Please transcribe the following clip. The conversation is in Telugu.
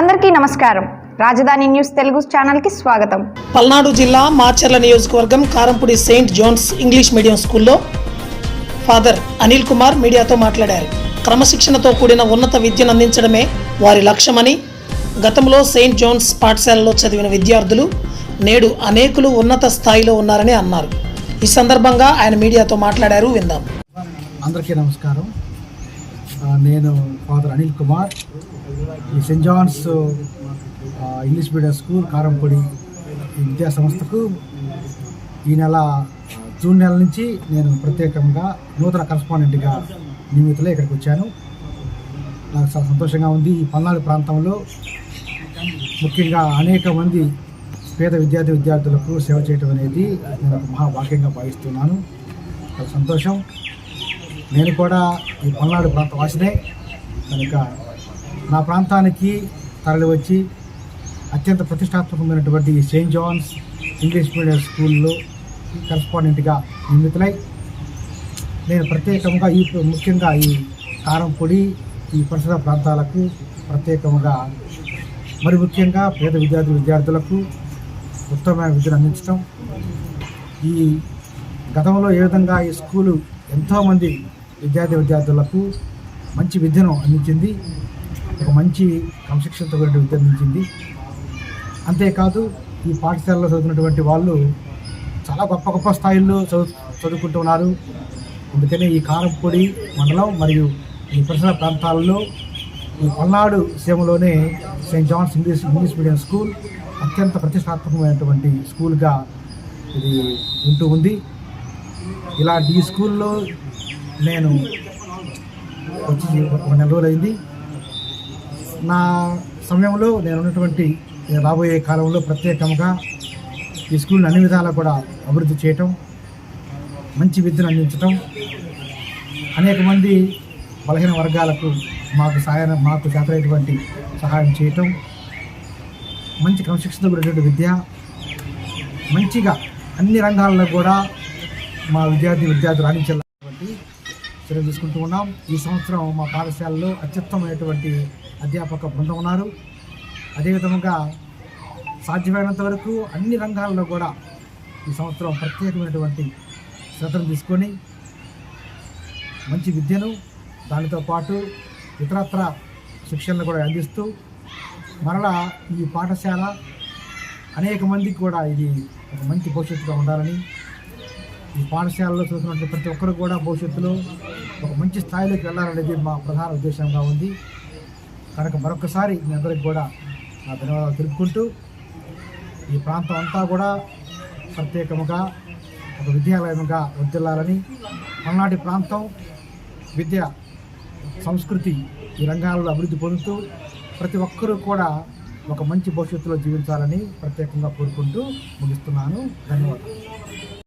అందరికీ నమస్కారం. రాజధాని న్యూస్ తెలుగు ఛానల్కి స్వాగతం. పల్నాడు జిల్లా మాచర్ల నియోజకవర్గం Karampudi Saint John's English medium స్కూల్లో ఫాదర్ అనిల్ కుమార్ మీడియాతో మాట్లాడారు. క్రమశిక్షణతో కూడిన ఉన్నత విద్యను అందించడమే వారి లక్ష్యమని గతంలో సెయింట్ జోన్స్ పాఠశాలలో చదివిన విద్యార్థులు నేడు అనేకులు ఉన్నత స్థాయిలో ఉన్నారని అన్నారు. ఈ సందర్భంగా ఆయన మీడియాతో మాట్లాడారు విందాం. అందరికీ నమస్కారం. నేను ఫాదర్ అనిల్ కుమార్. ఈ Saint John's English medium school Karampudi విద్యా సంస్థకు ఈ నెల జూన్ నెల నుంచి నేను ప్రత్యేకంగా నూతన కరస్పాండెంట్గా నియమితులే ఇక్కడికి వచ్చాను. నాకు చాలా సంతోషంగా ఉంది. ఈ పల్నాడు ప్రాంతంలో ముఖ్యంగా అనేక మంది పేద విద్యార్థి విద్యార్థులకు సేవ చేయడం అనేది నేను ఒక మహాభాగ్యంగా భావిస్తున్నాను. చాలా సంతోషం. నేను కూడా ఈ పల్నాడు ప్రాంత వాసినే. కనుక నా ప్రాంతానికి తరలివచ్చి అత్యంత ప్రతిష్టాత్మకమైనటువంటి ఈ సెయింట్ జాన్స్ ఇంగ్లీష్ మీడియం స్కూల్లో కరస్పాండెంట్గా నియమితులై. నేను ప్రత్యేకంగా ఈ ముఖ్యంగా ఈ కారంపొడి ఈ పరిసర ప్రాంతాలకు ప్రత్యేకంగా మరి ముఖ్యంగా పేద విద్యార్థి విద్యార్థులకు ఉత్తమమైన విద్యను అందించడం ఈ గతంలో ఏ విధంగా ఈ స్కూలు ఎంతోమంది విద్యార్థి విద్యార్థులకు మంచి విద్యను అందించింది. ఒక మంచి క్రమశిక్షణతో కూడిన విద్య అందించింది. అంతేకాదు ఈ పాఠశాలలో చదువుతున్నటువంటి వాళ్ళు చాలా గొప్ప గొప్ప స్థాయిల్లో చదువు చదువుకుంటున్నారు. అందుకనే ఈ కారంపొడి మండలం మరియు ఈ పరిసర ప్రాంతాలలో ఈ Palnadu సీమలోనే Saint John's English English medium school అత్యంత ప్రతిష్టాత్మకమైనటువంటి స్కూల్గా ఇది ఉంటూ ఉంది. ఇలాంటి ఈ స్కూల్లో నేను వచ్చి ఒక నెల రోజులైంది. నా సమయంలో నేను ఉన్నటువంటి నేను రాబోయే కాలంలో ప్రత్యేకంగా ఈ స్కూల్ని అన్ని విధాలా కూడా అభివృద్ధి చేయటం మంచి విద్యను అందించటం అనేక మంది బలహీన వర్గాలకు మాకు సహాయం మాకు చేతనైనటువంటి సహాయం చేయటం మంచి క్రమశిక్షణ కూడినటువంటి విద్య మంచిగా అన్ని రంగాల్లో కూడా మా విద్యార్థి విద్యార్థులు రాణించాలి చర్యలు తీసుకుంటూ ఉన్నాం. ఈ సంవత్సరం మా పాఠశాలలో అత్యుత్తమైనటువంటి అధ్యాపక బృందం ఉన్నారు. అదేవిధంగా సాధ్యమైనంత వరకు అన్ని రంగాల్లో కూడా ఈ సంవత్సరం ప్రత్యేకమైనటువంటి శ్రద్ధను తీసుకొని మంచి విద్యను దానితో పాటు ఇతరత్ర శిక్షణను కూడా అందిస్తూ మరలా ఈ పాఠశాల అనేక మందికి కూడా ఇది ఒక మంచి భవిష్యత్తుగా ఉండాలని ఈ పాఠశాలలో చదువుతున్నటువంటి ప్రతి ఒక్కరు కూడా భవిష్యత్తులో ఒక మంచి స్థాయిలోకి వెళ్ళాలనేది మా ప్రధాన ఉద్దేశంగా ఉంది. కనుక మరొకసారి మీ అందరికి కూడా నా ధన్యవాదాలు తెలుపుకుంటూ ఈ ప్రాంతం అంతా కూడా ప్రత్యేకముగా ఒక విద్యాలయముగా వర్దిల్లాలని పల్నాటి ప్రాంతం విద్య సంస్కృతి ఈ రంగాల్లో అభివృద్ధి పొందుతూ ప్రతి ఒక్కరూ కూడా ఒక మంచి భవిష్యత్తులో జీవించాలని ప్రత్యేకంగా కోరుకుంటూ ముగిస్తున్నాను. ధన్యవాదాలు.